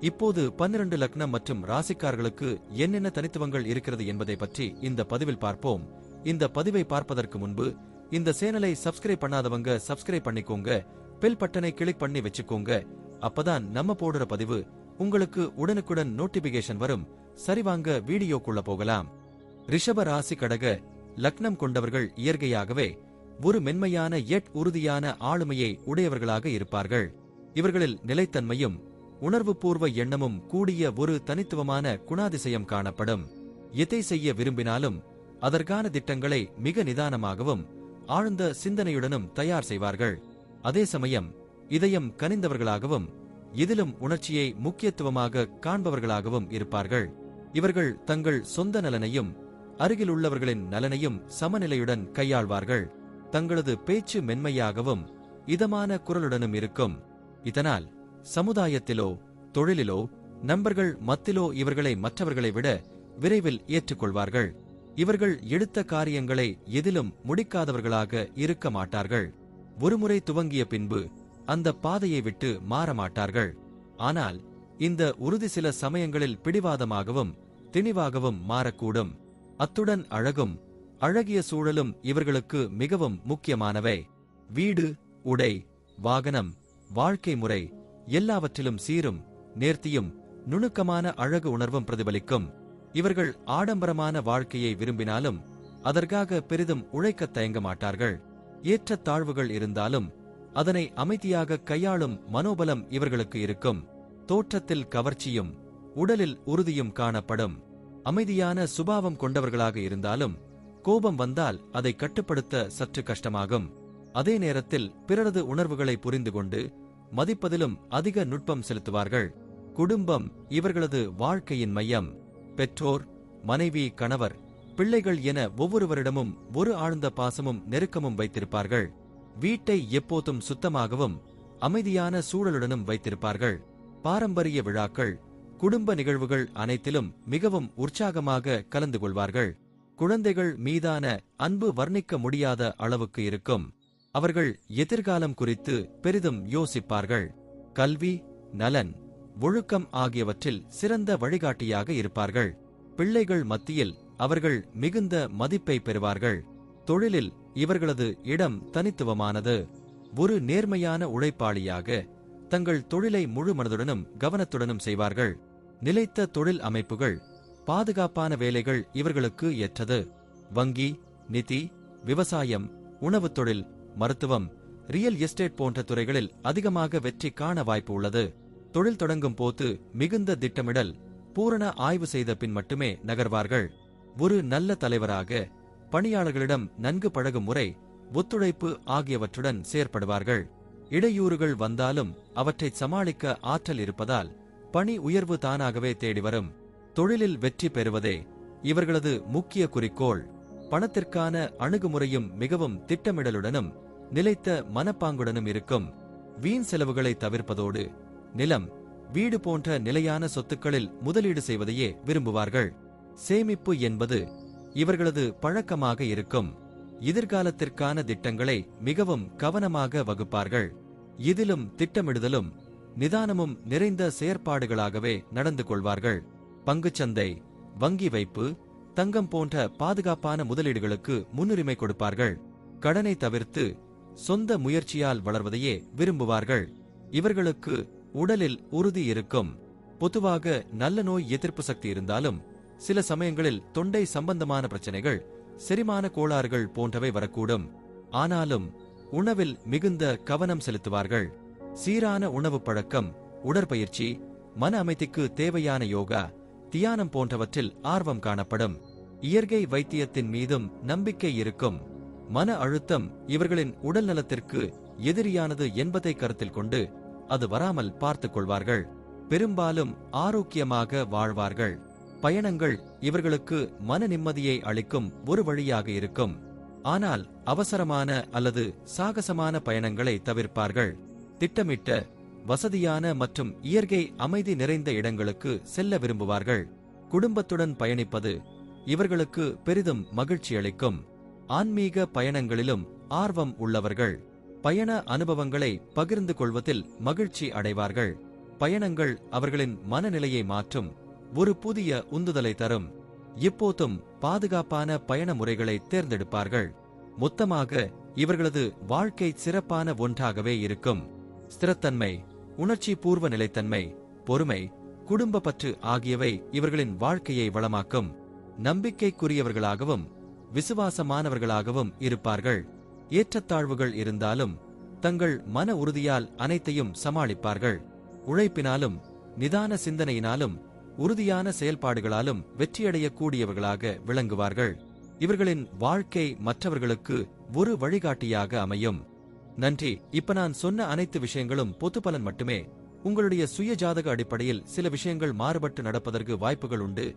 இப்போது பன்னிரண்டு லக்னம் மற்றும் ராசிக்காரர்களுக்கு என்னென்ன தனித்துவங்கள் இருக்கிறது என்பதை பற்றி இந்த பதிவில் பார்ப்போம். இந்த பதிவை பார்ப்பதற்கு முன்பு இந்த சேனலை சப்ஸ்கிரைப் பண்ணாதவங்க சப்ஸ்கிரைப் பண்ணிக்கோங்க பெல் பட்டனை கிளிக் பண்ணி வச்சுக்கோங்க. அப்பதான் நம்ம போடுற பதிவு உங்களுக்கு உடனுக்குடன் நோட்டிபிகேஷன் வரும். சரிவாங்க வீடியோக்குள்ள போகலாம். ரிஷப ராசி கடக லக்னம் கொண்டவர்கள் இயற்கையாகவே ஒரு மென்மையான எட் உறுதியான ஆளுமையை உடையவர்களாக இருப்பார்கள். இவர்களில் நிலைத்தன்மையும் உணர்வுபூர்வ எண்ணமும் கூடிய ஒரு தனித்துவமான குணாதிசயம் காணப்படும். எதை செய்ய விரும்பினாலும் அதற்கான திட்டங்களை மிக நிதானமாகவும் ஆழ்ந்த சிந்தனையுடனும் தயார் செய்வார்கள். அதே சமயம் இதயம் கனிந்தவர்களாகவும் இதிலும் உணர்ச்சியை முக்கியத்துவமாக காண்பவர்களாகவும் இருப்பார்கள். இவர்கள் தங்கள் சொந்த நலனையும் அருகில் உள்ளவர்களின் நலனையும் சமநிலையுடன் கையாள்வார்கள். தங்களது பேச்சு மென்மையாகவும் இதமான குரலுடனும் இருக்கும். இதனால் சமுதாயத்திலோ தொழிலிலோ நண்பர்கள் மத்திலோ இவர்களை மற்றவர்களை விட விரைவில் ஏற்றுக்கொள்வார்கள். இவர்கள் எடுத்த காரியங்களை எதிலும் முடிக்காதவர்களாக இருக்க மாட்டார்கள். ஒருமுறை துவங்கிய பின்பு அந்த பாதையை விட்டு மாற மாட்டார்கள். ஆனால் இந்த உறுதி சில சமயங்களில் பிடிவாதமாகவும் திணிவாகவும் மாறக்கூடும். அத்துடன் அழகும் அழகிய சூழலும் இவர்களுக்கு மிகவும் முக்கியமானவை. வீடு உடை வாகனம் வாழ்க்கை முறை எல்லாவற்றிலும் சீரும் நேர்த்தியும் நுணுக்கமான அழகு உணர்வும் பிரதிபலிக்கும். இவர்கள் ஆடம்பரமான வாழ்க்கையை விரும்பினாலும் அதற்காக பெரிதும் உழைக்கத் தயங்க மாட்டார்கள். ஏற்ற தாழ்வுகள் இருந்தாலும் அதனை அமைதியாக கையாளும் மனோபலம் இவர்களுக்கு இருக்கும். தோற்றத்தில் கவர்ச்சியும் உடலில் உறுதியும் காணப்படும். அமைதியான சுபாவம் கொண்டவர்களாக இருந்தாலும் கோபம் வந்தால் அதை கட்டுப்படுத்த சற்று கஷ்டமாகும். அதே நேரத்தில் பிறரது உணர்வுகளை புரிந்து கொண்டு மதிப்பதிலும் அதிக நுட்பம் செலுத்துவார்கள். குடும்பம் இவர்களது வாழ்க்கையின் மையம். பெற்றோர் மனைவி கணவர் பிள்ளைகள் என ஒவ்வொருவரிடமும் ஒரு ஆழ்ந்த பாசமும் நெருக்கமும் வைத்திருப்பார்கள். வீட்டை எப்போதும் சுத்தமாகவும் அமைதியான சூழலுடனும் வைத்திருப்பார்கள். பாரம்பரிய விழாக்கள் குடும்ப நிகழ்வுகள் அனைத்திலும் மிகவும் உற்சாகமாக கலந்து கொள்வார்கள். குழந்தைகள் மீதான அன்பு வர்ணிக்க முடியாத அளவுக்கு இருக்கும். அவர்கள் எதிர்காலம் குறித்து பெரிதும் யோசிப்பார்கள். கல்வி நலன் ஒழுக்கம் ஆகியவற்றில் சிறந்த வழிகாட்டியாக இருப்பார்கள். பிள்ளைகள் மத்தியில் அவர்கள் மிகுந்த மதிப்பை பெறுவார்கள். தொழிலில் இவர்களது இடம் தனித்துவமானது. ஒரு நேர்மையான உழைப்பாளியாக தங்கள் தொழிலை முழு மனதுடனும் கவனத்துடனும் செய்வார்கள். நிலைத்த தொழில் அமைப்புகள் பாதுகாப்பான வேலைகள் இவர்களுக்கு ஏற்றது. வங்கி நிதி விவசாயம் உணவுத் தொழில் மருத்துவம் ரியல் எஸ்டேட் போன்ற துறைகளில் அதிகமாக வெற்றி காண வாய்ப்பு உள்ளது. தொழில் தொடங்கும் போது மிகுந்த திட்டமிடல் பூரண ஆய்வு செய்த பின் மட்டுமே நகர்வார்கள். ஒரு நல்ல தலைவராக பணியாளர்களிடம் நன்கு பழகும் முறை ஒத்துழைப்பு ஆகியவற்றுடன் செயற்படுவார்கள். இடையூறுகள் வந்தாலும் அவற்றை சமாளிக்க ஆற்றல் இருப்பதால் பணி உயர்வு தானாகவே தேடி வரும். தொழிலில் வெற்றி பெறுவதே இவர்களது முக்கிய குறிக்கோள். பணத்திற்கான அணுகுமுறையும் மிகவும் திட்டமிடலுடனும் நிலைத்த மனப்பாங்குடனும் இருக்கும். வீண் செலவுகளை தவிர்ப்பதோடு நிலம் வீடு போன்ற நிலையான சொத்துக்களில் முதலீடு செய்வதையே விரும்புவார்கள். சேமிப்பு என்பது இவர்களது பழக்கமாக இருக்கும். எதிர்காலத்திற்கான திட்டங்களை மிகவும் கவனமாக வகுப்பார்கள். இதிலும் திட்டமிடுதலும் நிதானமும் நிறைந்த செயற்பாடுகளாகவே நடந்து கொள்வார்கள். பங்குச்சந்தை வங்கி வைப்பு தங்கம் போன்ற பாதுகாப்பான முதலீடுகளுக்கு முன்னுரிமை கொடுப்பார்கள். கடனை தவிர்த்து சொந்த முயற்சியால் வளர்வதையே விரும்புவார்கள். இவர்களுக்கு உடலில் உறுதி இருக்கும். பொதுவாக நல்ல நோய் எதிர்ப்பு சக்தி இருந்தாலும் சில சமயங்களில் தொண்டை சம்பந்தமான பிரச்சனைகள் செரிமான கோளாறுகள் போன்றவை வரக்கூடும். ஆனாலும் உணவில் மிகுந்த கவனம் செலுத்துவார்கள். சீரான உணவு பழக்கம் உடற்பயிற்சி மன அமைதிக்கு தேவையான யோகா தியானம் போன்றவற்றில் ஆர்வம் காணப்படும். இயற்கை வைத்தியத்தின் மீதும் நம்பிக்கை இருக்கும். மன அழுத்தம் இவர்களின் உடல் நலத்திற்கு எதிரியானது என்பதை கருத்தில் கொண்டு அது வராமல் பார்த்துக் கொள்வார்கள். பெரும்பாலும் ஆரோக்கியமாக வாழ்வார்கள். பயணங்கள் இவர்களுக்கு மன நிம்மதியை அளிக்கும் ஒரு வழியாக இருக்கும். ஆனால் அவசரமான அல்லது சாகசமான பயணங்களை தவிர்ப்பார்கள். திட்டமிட்ட வசதியான மற்றும் இயற்கை அமைதி நிறைந்த இடங்களுக்கு செல்ல விரும்புவார்கள். குடும்பத்துடன் பயணிப்பது இவர்களுக்கு பெரிதும் மகிழ்ச்சி அளிக்கும் ஆன்மீக பயணங்களிலும் ஆர்வம் உள்ளவர்கள். பயண அனுபவங்களை பகிர்ந்து கொள்வதில் மகிழ்ச்சி அடைவார்கள். பயணங்கள் அவர்களின் மனநிலையை மாற்றும். ஒரு புதிய உந்துதலை தரும். இப்போதும் பாதுகாப்பான பயண முறைகளை தேர்ந்தெடுப்பார்கள். மொத்தமாக இவர்களது வாழ்க்கை சிறப்பான ஒன்றாகவே இருக்கும். ஸ்திரத்தன்மை உணர்ச்சி பூர்வ நிலைத்தன்மை பொறுமை குடும்ப பற்று ஆகியவை இவர்களின் வாழ்க்கையை வளமாக்கும். நம்பிக்கைக்குரியவர்களாகவும் விசுவாசமானவர்களாகவும் இருப்பார்கள். ஏற்றத்தாழ்வுகள் இருந்தாலும் தங்கள் மன உறுதியால் அனைத்தையும் சமாளிப்பார்கள். உழைப்பினாலும் நிதான சிந்தனையினாலும் உறுதியான செயல்பாடுகளாலும் வெற்றியடையக்கூடியவர்களாக விளங்குவார்கள். இவர்களின் வாழ்க்கை மற்றவர்களுக்கு ஒரு வழிகாட்டியாக அமையும். நன்றி. இப்ப நான் சொன்ன அனைத்து விஷயங்களும் பொது பலன் மட்டுமே. உங்களுடைய சுய ஜாதக அடிப்படையில் சில விஷயங்கள் மாறுபட்டு நடப்பதற்கு வாய்ப்புகள் உண்டு.